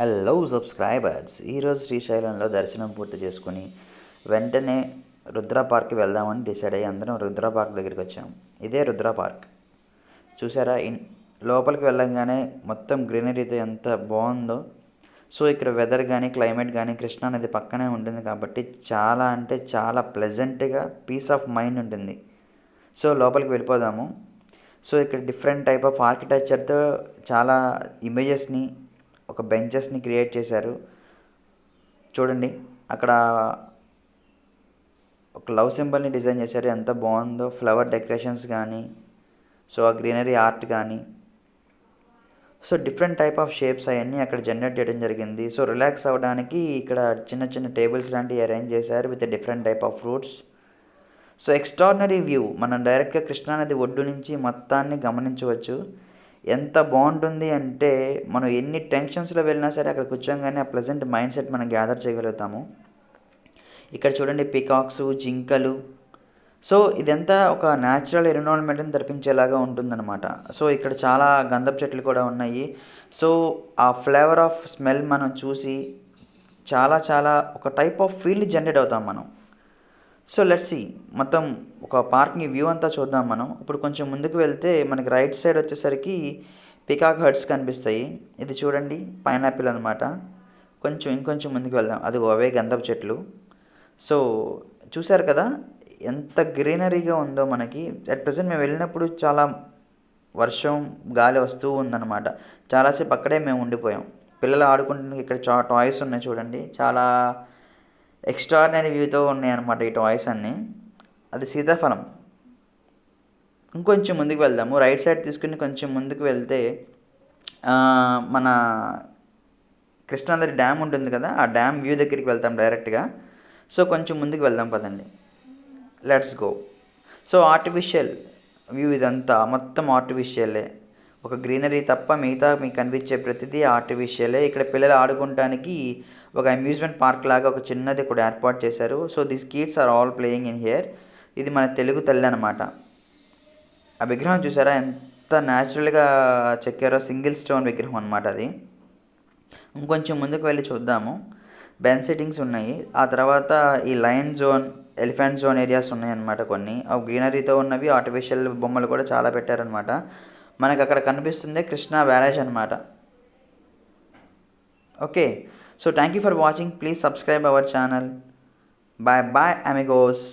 Hello subscribers ఈరోజు శ్రీశైలంలో దర్శనం పూర్తి చేసుకుని వెంటనే రుద్ర పార్క్కి వెళ్దామని డిసైడ్ అయ్యి అందరం రుద్ర పార్క్ దగ్గరికి వచ్చాం. ఇదే రుద్ర పార్క్. చూసారా? ఇన్ లోపలికి వెళ్ళంగానే మొత్తం గ్రీనరీతో ఎంత బాగుందో. సో ఇక్కడ వెదర్ కానీ క్లైమేట్ కానీ కృష్ణా నది పక్కనే ఉంటుంది కాబట్టి చాలా అంటే చాలా ప్లెజెంట్గా పీస్ ఆఫ్ మైండ్ ఉంటుంది. సో లోపలికి వెళ్ళిపోదాము. సో ఇక్కడ డిఫరెంట్ టైప్ ఆఫ్ ఆర్కిటెక్చర్తో చాలా ఇమేజెస్ని ఒక బెంచెస్ని క్రియేట్ చేశారు. చూడండి అక్కడ ఒక లవ్ సింబల్ని డిజైన్ చేశారు. ఎంత బాగుందో ఫ్లవర్ డెకరేషన్స్ కానీ సో ఆ గ్రీనరీ ఆర్ట్ కానీ. So different type of shapes అవన్నీ అక్కడ జనరేట్ చేయడం జరిగింది. సో రిలాక్స్ అవ్వడానికి ఇక్కడ చిన్న చిన్న టేబుల్స్ లాంటివి అరేంజ్ చేశారు with different type of fruits. So extraordinary view మనం డైరెక్ట్గా కృష్ణానది ఒడ్డు నుంచి మొత్తాన్ని గమనించవచ్చు. ఎంత బాగుంటుంది అంటే మనం ఎన్ని టెన్షన్స్లో వెళ్ళినా సరే అక్కడ కూర్చోగానే ఆ ప్లెజెంట్ మైండ్ సెట్ మనం గ్యాదర్ చేయగలుగుతాము. ఇక్కడ చూడండి పికాక్స్ జింకలు. సో ఇదంతా ఒక న్యాచురల్ ఎన్విరాన్మెంట్ని తెప్పించేలాగా ఉంటుందన్నమాట. సో ఇక్కడ చాలా గంధపు చెట్లు కూడా ఉన్నాయి. సో ఆ ఫ్లేవర్ ఆఫ్ స్మెల్ మనం చూసి చాలా చాలా ఒక టైప్ ఆఫ్ ఫీల్ జనరేట్ అవుతాం మనం. సో లెట్స్ సీ మొత్తం ఒక పార్క్ని వ్యూ అంతా చూద్దాం మనం. ఇప్పుడు కొంచెం ముందుకు వెళ్తే మనకి రైట్ సైడ్ వచ్చేసరికి పికాక్ హర్ట్స్ కనిపిస్తాయి. ఇది చూడండి పైనాపిల్ అనమాట కొంచెం ఇంకొంచెం ముందుకు వెళ్దాం. అది అవే గంధపు చెట్లు. సో చూశారు కదా ఎంత గ్రీనరీగా ఉందో మనకి. అట్ ప్రజెంట్ మేము వెళ్ళినప్పుడు చాలా వర్షం గాలి వస్తూ ఉందన్నమాట. చాలాసేపు అక్కడే మేము ఉండిపోయాం. పిల్లలు ఆడుకుంటున్న ఇక్కడ చా టాయ్స్ ఉన్నాయి చూడండి. చాలా ఎక్స్ట్రాడినరీ వ్యూతో ఉన్నాయి అనమాట ఈ టాయ్స్ అన్నీ. అది సీతాఫలం. ఇంకొంచెం ముందుకు వెళ్దాము. రైట్ సైడ్ తీసుకుని కొంచెం ముందుకు వెళ్తే మన కృష్ణానది డ్యామ్ ఉంటుంది కదా ఆ డ్యామ్ వ్యూ దగ్గరికి వెళ్తాం డైరెక్ట్గా సో కొంచెం ముందుకు వెళ్దాం పదండి. Let's go so artificial view ఇదంతా. మొత్తం ఆర్టిఫిషియలే ఒక గ్రీనరీ తప్ప మిగతా మీకు కనిపించే ప్రతిదీ ఆర్టిఫిషియలే. ఇక్కడ పిల్లలు ఆడుకోవడానికి ఒక అమ్యూజ్మెంట్ పార్క్ లాగా ఒక చిన్నది కూడా ఏర్పాటు చేశారు. So this kids are all playing in here ఇది మన తెలుగు తల్లి అనమాట ఆ విగ్రహం చూసారా? ఎంత న్యాచురల్గా చెక్కారో. సింగిల్ స్టోన్ విగ్రహం అనమాట అది. ఇంకొంచెం ముందుకు వెళ్ళి చూద్దాము. బెన్ సెట్టింగ్స్ ఉన్నాయి. ఆ తర్వాత ఈ lion zone elephant zone areas ఉన్నాయన్నమాట కొన్ని. అవి గ్రీనరీతో ఉన్నవి ఆర్టిఫిషియల్ బొమ్మలు కూడా చాలా పెట్టారనమాట మనకు అక్కడ కనిపిస్తుంది కృష్ణా బ్యారేజ్ అనమాట okay. So thank you for watching please subscribe our channel bye bye amigos